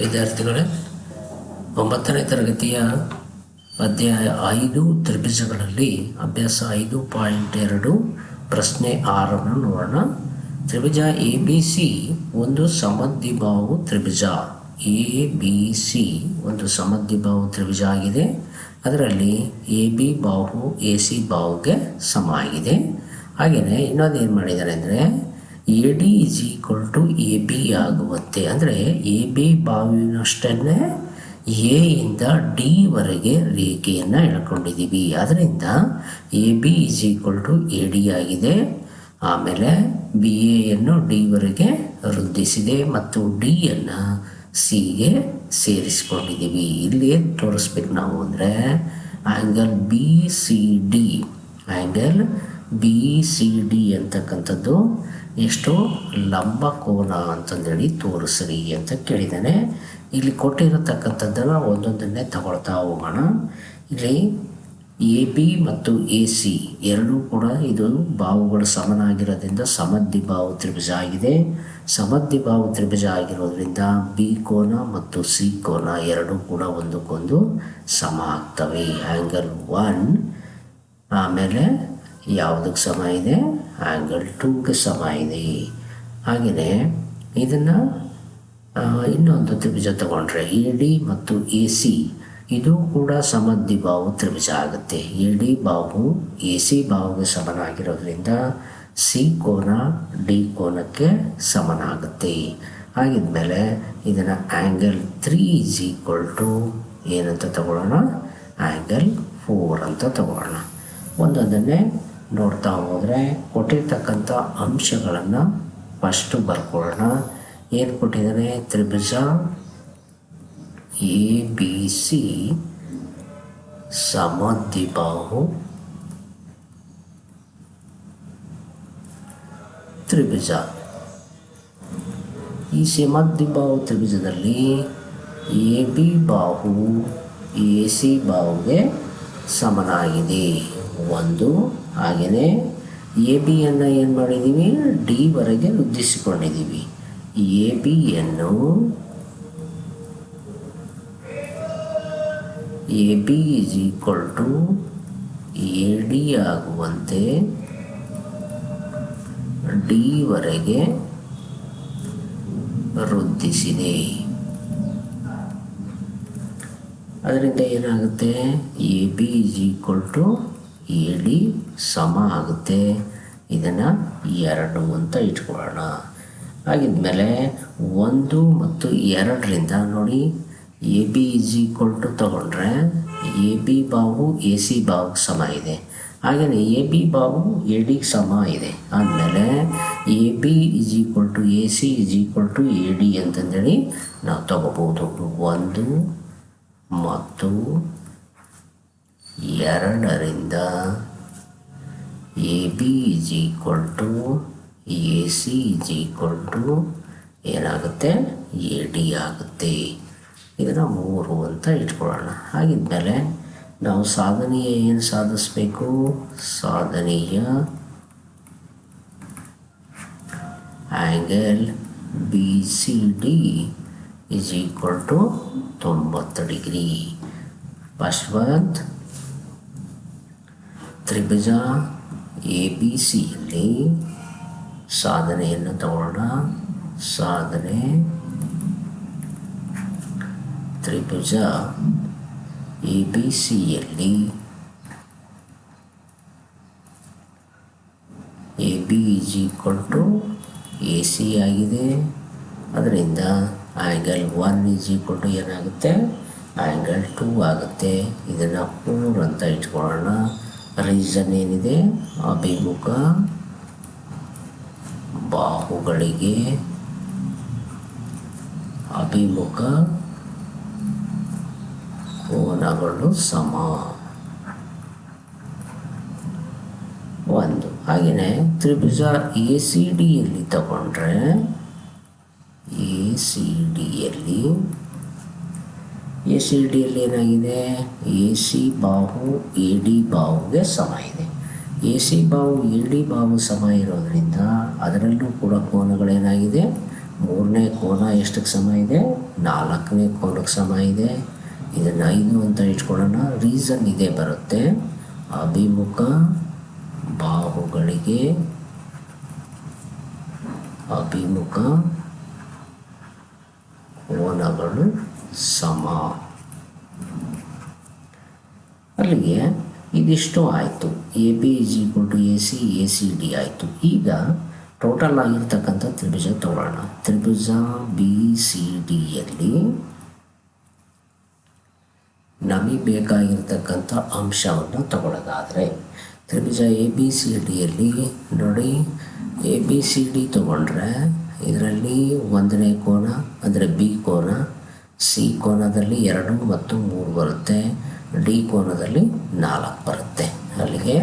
ವಿದ್ಯಾರ್ಥಿಗಳೇ, ಒಂಬತ್ತನೇ ತರಗತಿಯ ಅಧ್ಯಾಯ ಐದು ತ್ರಿಭುಜಗಳಲ್ಲಿ ಅಭ್ಯಾಸ ಐದು ಪಾಯಿಂಟ್ ಎರಡು, ಪ್ರಶ್ನೆ ಆರನ್ನು ನೋಡೋಣ. ತ್ರಿಭುಜ ಎ, ಬಿ, ಸಿ, ಒಂದು ಸಮದ್ವಿಬಾಹು ತ್ರಿಭುಜ. ಎ, ಬಿ, ಸಿ, ಒಂದು ಸಮದ್ವಿಬಾಹು ತ್ರಿಭುಜ ಆಗಿದೆ. ಅದರಲ್ಲಿ ಎ, ಬಿ ಬಾಹು, ಎ, ಸಿ ಬಾಹುಗೆ ಸಮ ಆಗಿದೆ. ಹಾಗೆಯೇ ಇನ್ನೊಂದು ಏನು ಮಾಡಿದ್ದಾರೆ ಅಂದರೆ A D is equal to A B ಆಗುವಂತೆ. ಅಂದರೆ ಎ ಬಿ ಬಾವಿನಷ್ಟನ್ನೇ ಎ ಇಂದ ಡಿ ವರೆಗೆ ರೇಖೆಯನ್ನು ಎಳ್ಕೊಂಡಿದ್ದೀವಿ. ಅದರಿಂದ A B is equal to A D ಆಗಿದೆ. ಆಮೇಲೆ ಬಿ ಎಯನ್ನು ಡಿವರೆಗೆ ವೃದ್ಧಿಸಿದೆ ಮತ್ತು ಡಿಯನ್ನು ಸಿಗೆ ಸೇರಿಸ್ಕೊಂಡಿದ್ದೀವಿ. ಇಲ್ಲಿ ತೋರಿಸ್ಬೇಕು ನಾವು ಅಂದರೆ angle B C D. Angle B C D ಅಂತಕ್ಕಂಥದ್ದು ಎಷ್ಟು ಲಂಬ ಕೋನ ಅಂತಂದೇಳಿ ತೋರಿಸ್ರಿ ಅಂತ ಕೇಳಿದ್ದಾನೆ. ಇಲ್ಲಿ ಕೊಟ್ಟಿರತಕ್ಕಂಥದ್ದನ್ನು ಒಂದೊಂದನ್ನೇ ತಗೊಳ್ತಾ ಹೋಗೋಣ. ಇಲ್ಲಿ ಎ, ಬಿ ಮತ್ತು ಎ, ಸಿ ಎರಡೂ ಕೂಡ ಇದು ಬಾಹುಗಳು ಸಮನಾಗಿರೋದ್ರಿಂದ ಸಮದ್ವಿಬಾಹು ತ್ರಿಭುಜ ಆಗಿದೆ. ಸಮದ್ವಿಬಾಹು ತ್ರಿಭುಜ ಆಗಿರೋದ್ರಿಂದ ಬಿ ಕೋನ ಮತ್ತು ಸಿ ಕೋನ ಎರಡೂ ಕೂಡ ಒಂದಕ್ಕೊಂದು ಸಮ ಆಗ್ತವೆ. Angle one. ಆಮೇಲೆ ಯಾವುದಕ್ಕೆ ಸಮ ಇದೆ? ಆ್ಯಂಗಲ್ ಟೂಗೆ ಸಮ ಇದೆ. ಹಾಗೆಯೇ ಇದನ್ನು ಇನ್ನೊಂದು ತ್ರಿಭುಜ ತಗೊಂಡ್ರೆ ಎ ಡಿ ಮತ್ತು ಎ ಸಿ ಇದು ಕೂಡ ಸಮದ್ವಿಬಾಹು ತ್ರಿಭುಜ ಆಗುತ್ತೆ. ಎ ಡಿ ಬಾಹು ಎ ಸಿ ಬಾಹುಗೆ ಸಮನಾಗಿರೋದ್ರಿಂದ ಸಿ ಕೋನ ಡಿ ಕೋನಕ್ಕೆ ಸಮನಾಗುತ್ತೆ. ಹಾಗಿದ್ಮೇಲೆ ಇದನ್ನು angle three is equal to ಏನಂತ ತಗೊಳ್ಳೋಣ? ಆ್ಯಂಗಲ್ ಫೋರ್ ಅಂತ ತಗೊಳ್ಳೋಣ. ಒಂದೊಂದನ್ನೇ ನೋಡ್ತಾ ಹೋದರೆ ಕೊಟ್ಟಿರ್ತಕ್ಕಂಥ ಅಂಶಗಳನ್ನು ಫಸ್ಟು ಬರ್ಕೊಳ್ಳೋಣ. ಏನು ಕೊಟ್ಟಿದ್ದಾರೆ? ತ್ರಿಭುಜ ಎ ಬಿ ಸಿ ಸಮದ್ವಿಬಾಹು ತ್ರಿಭುಜ. ಈ ಸಮದ್ವಿಬಾಹು ತ್ರಿಭುಜದಲ್ಲಿ ಎ ಬಿ ಬಾಹು ಎ ಸಿ ಬಾಹುಗೆ ಸಮನಾಗಿದೆ. ಒಂದು, ಹಾಗೆಯೇ ಎ ಬಿಯನ್ನು ಏನು ಮಾಡಿದ್ದೀವಿ ಡಿವರೆಗೆ ವೃದ್ಧಿಸಿಕೊಂಡಿದ್ದೀವಿ A ಬಿಯನ್ನು A, B is equal to A, D ಆಗುವಂತೆ ಡಿವರೆಗೆ ವೃದ್ಧಿಸಿದೆ. ಅದರಿಂದ ಏನಾಗುತ್ತೆ? A, B is equal to D ಸಮ ಆಗುತ್ತೆ. ಇದನ್ನು ಎರಡು ಅಂತ ಇಟ್ಕೊಳ್ಳೋಣ. ಹಾಗಿದ್ಮೇಲೆ ಒಂದು ಮತ್ತು ಎರಡರಿಂದ ನೋಡಿ, A B is equal to ತಗೊಂಡ್ರೆ ಎ ಬಿ ಬಾವು ಎ ಸಿ ಬಾವುಗೆ ಸಮ ಇದೆ. ಹಾಗೆಯೇ ಎ ಬಿ ಬಾವು ಎ ಡಿಗೆ ಸಮ ಇದೆ. ಆದಮೇಲೆ A B is equal to A C is equal to A D ಅಂತಂದೇಳಿ ನಾವು ತಗೋಬೋದು. ಒಂದು ಮತ್ತು ಎರಡರಿಂದ A B is equal to A C is equal to ಏನಾಗುತ್ತೆ? ಎ ಡಿ ಆಗುತ್ತೆ. ಇದನ್ನು ಮೂರು ಅಂತ ಇಟ್ಕೊಳ್ಳೋಣ. ಹಾಗಿದ್ಮೇಲೆ ನಾವು ಸಾಧನೀಯ ಏನು ಸಾಧಿಸಬೇಕು? ಸಾಧನೀಯ angle B C D is equal to ತೊಂಬತ್ತು ಡಿಗ್ರಿ. ಫಸ್ಟ್ ಒಂದ್ ತ್ರಿಭುಜ ಎ ಬಿ ಸಿಯಲ್ಲಿ ಸಾಧನೆಯನ್ನು ತಗೊಳ್ಳೋಣ ಸಾಧನೆ, ತ್ರಿಭುಜ ಎ ಬಿ ಸಿಯಲ್ಲಿ A B is equal to A C ಆಗಿದೆ. ಅದರಿಂದ angle one is equal to ಏನಾಗುತ್ತೆ? ಆ್ಯಂಗಲ್ ಟೂ ಆಗುತ್ತೆ. ಇದನ್ನು ಪೂರ್ವ ಅಂತ ಇಟ್ಕೊಳ್ಳೋಣ. ರೀಸನ್ ಏನಿದೆ? ಅಭಿಮುಖ ಬಾಹುಗಳಿಗೆ ಅಭಿಮುಖ ಕೋನಗಳು ಸಮ. ಒಂದು. ಹಾಗೆಯೇ ತ್ರಿಭುಜ ಎ ಸಿ ಡಿಯಲ್ಲಿ ತಗೊಂಡ್ರೆ, ಎ ಸಿ ಡಿಯಲ್ಲಿ ಎ ಸಿ ಡಿಯಲ್ಲಿ ಏನಾಗಿದೆ? ಎ ಸಿ ಬಾಹು, ಎ ಡಿ ಬಾಹುಗೆ ಸಮ ಇದೆ. ಎ ಸಿ ಬಾಹು, ಎ ಡಿ ಬಾಹು ಸಮ ಇರೋದರಿಂದ ಅದರಲ್ಲೂ ಕೂಡ ಕೋನಗಳೇನಾಗಿದೆ? ಮೂರನೇ ಕೋನ ಎಷ್ಟಕ್ಕೆ ಸಮ ಇದೆ? ನಾಲ್ಕನೇ ಕೋನಕ್ಕೆ ಸಮ ಇದೆ. ಇದನ್ನು ಐದು ಅಂತ ಇಟ್ಕೊಳ್ಳೋಣ. ರೀಸನ್ ಇದೇ ಬರುತ್ತೆ. ಅಭಿಮುಖ ಬಾಹುಗಳಿಗೆ ಅಭಿಮುಖ ಕೋನಗಳು ಸಮ. ಅಲ್ಲಿಗೆ ಇದಿಷ್ಟು ಆಯಿತು. A B is equal to A C A C D ಆಯಿತು. ಈಗ ಟೋಟಲ್ ಆಗಿರ್ತಕ್ಕಂಥ ತ್ರಿಭುಜ ತಗೊಳ್ಳೋಣ ತ್ರಿಭುಜ ಬಿ, ಸಿ ಡಿಯಲ್ಲಿ ನಮಗೆ ಬೇಕಾಗಿರ್ತಕ್ಕಂಥ ಅಂಶವನ್ನು ತಗೊಳ್ಳೋದಾದರೆ ತ್ರಿಭುಜ ಎ ಬಿ ಸಿ ಡಿಯಲ್ಲಿ ನೋಡಿ, ಎ ಬಿ ಸಿ ಡಿ ತೊಗೊಂಡ್ರೆ ಇದರಲ್ಲಿ ಒಂದನೇ ಕೋನ, ಅಂದರೆ ಬಿ ಕೋನ ಸಿ ಕೋನದಲ್ಲಿ ಎರಡು ಮತ್ತು ಮೂರು ಬರುತ್ತೆ, ಡಿ ಕೋನದಲ್ಲಿ ನಾಲ್ಕು ಬರುತ್ತೆ. ಅಲ್ಲಿಗೆ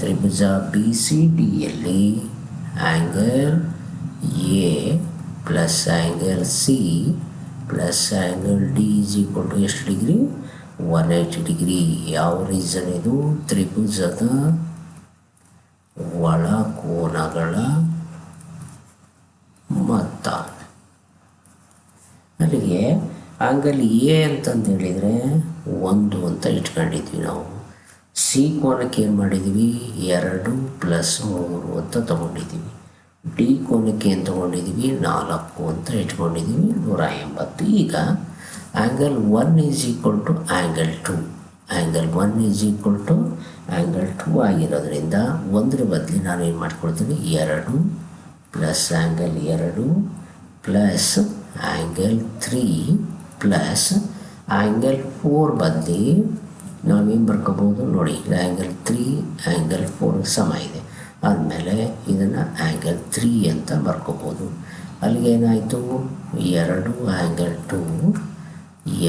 ತ್ರಿಭುಜ B C ಡಿಯಲ್ಲಿ angle A plus angle C plus angle D is equal to ಎಷ್ಟು ಡಿಗ್ರಿ ಒನ್ ಏಯ್ಟಿ ಡಿಗ್ರಿ ಯಾವ ರೀಸನ್ ಇದು? ತ್ರಿಭುಜದ ಒಳ ಕೋನಗಳ ಮೊತ್ತ. ಅಲ್ಲಿಗೆ ಆಂಗಲ್ ಎ ಅಂತಂದು ಹೇಳಿದರೆ ಒಂದು ಅಂತ ಇಟ್ಕೊಂಡಿದ್ವಿ ನಾವು. ಸಿ ಕೋನಕ್ಕೆ ಏನು ಮಾಡಿದ್ದೀವಿ ಎರಡು ಪ್ಲಸ್ ಮೂರು ಅಂತ ತೊಗೊಂಡಿದ್ದೀವಿ. ಡಿ ಕೋನಕ್ಕೆ ಏನು ತೊಗೊಂಡಿದ್ದೀವಿ? ನಾಲ್ಕು ಅಂತ ಇಟ್ಕೊಂಡಿದ್ದೀವಿ. ನೂರ ಎಂಬತ್ತು. ಈಗ angle one is equal to angle two angle one is equal to angle two ಆಗಿರೋದ್ರಿಂದ ಒಂದರ ಬದಲಿ ನಾನು ಏನು ಮಾಡ್ಕೊಳ್ತೀನಿ? ಎರಡು ಪ್ಲಸ್ ಆ್ಯಂಗಲ್ ಎರಡು plus angle three plus angle four ಬದಲಿ ನಾವೇನು ಬರ್ಕೋಬೋದು ನೋಡಿ ಇಲ್ಲಿ ಆ್ಯಂಗಲ್ ತ್ರೀ ಆ್ಯಂಗಲ್ ಫೋರ್ ಸಮ ಇದೆ. ಆದಮೇಲೆ ಇದನ್ನು ಆ್ಯಂಗಲ್ ತ್ರೀ ಅಂತ ಬರ್ಕೋಬೋದು ಅಲ್ಲಿಗೇನಾಯಿತು ಎರಡು ಆ್ಯಂಗಲ್ ಟು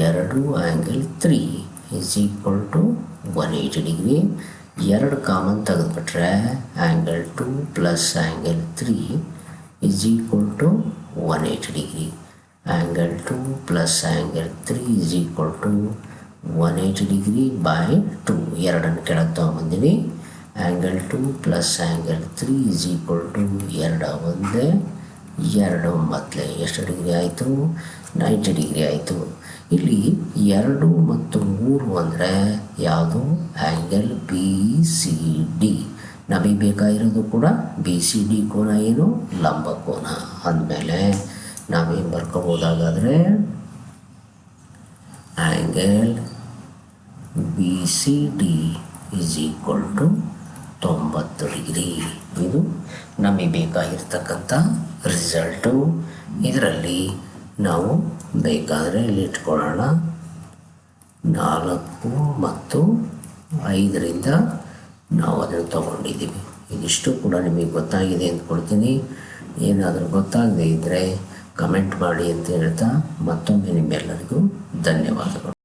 ಎರಡು angle three is equal to one eighty degree ಎರಡು common ತೆಗೆದುಬಿಟ್ರೆ angle two plus angle three is equal to one eighty degree two plus angle three is equal to one eighty degree by two ಎರಡನ್ನು ಕೆಳಗೆ ತೊಗೊಂಬಂದಿನಿ. Angle two plus angle three is equal to ಎರಡು ಒಂದೇ, ಎರಡು ಎಷ್ಟು degree ಆಯಿತು? Ninety degree ಆಯಿತು. ಇಲ್ಲಿ ಎರಡು ಮತ್ತು ಮೂರು ಅಂದರೆ ಯಾವುದು? ಆ್ಯಂಗಲ್ ಬಿ ಸಿ ಡಿ ನಮಗೆ ಬೇಕಾಗಿರೋದು ಕೂಡ ಬಿ ಸಿ ಡಿ ಕೋನ ಏನು? ಲಂಬ ಕೋನ. ಅಂದಮೇಲೆ ನಾವೇನು ಬರ್ಕೋಬೋದಾಗಾದರೆ angle B C D is equal to ತೊಂಬತ್ತು ಡಿಗ್ರಿ. ಇದು ನಮಗೆ ಬೇಕಾಗಿರ್ತಕ್ಕಂಥ ರಿಸಲ್ಟು ಇದರಲ್ಲಿ ನಾವು ಬೇಕಾದರೆ ಇಲ್ಲಿ ಇಟ್ಕೊಳ್ಳೋಣ. ನಾಲ್ಕು ಮತ್ತು ಐದರಿಂದ ನಾವು ಅದನ್ನು ತಗೊಂಡಿದ್ದೀವಿ. ಇದಿಷ್ಟು ಕೂಡ ನಿಮಗೆ ಗೊತ್ತಾಗಿದೆ ಅಂದ್ಕೊಳ್ತೀನಿ. ಏನಾದರೂ ಗೊತ್ತಾಗದೇ ಇದ್ದರೆ ಕಮೆಂಟ್ ಮಾಡಿ ಅಂತ ಹೇಳ್ತಾ ಮತ್ತೊಮ್ಮೆ ನಿಮ್ಮೆಲ್ಲರಿಗೂ ಧನ್ಯವಾದಗಳು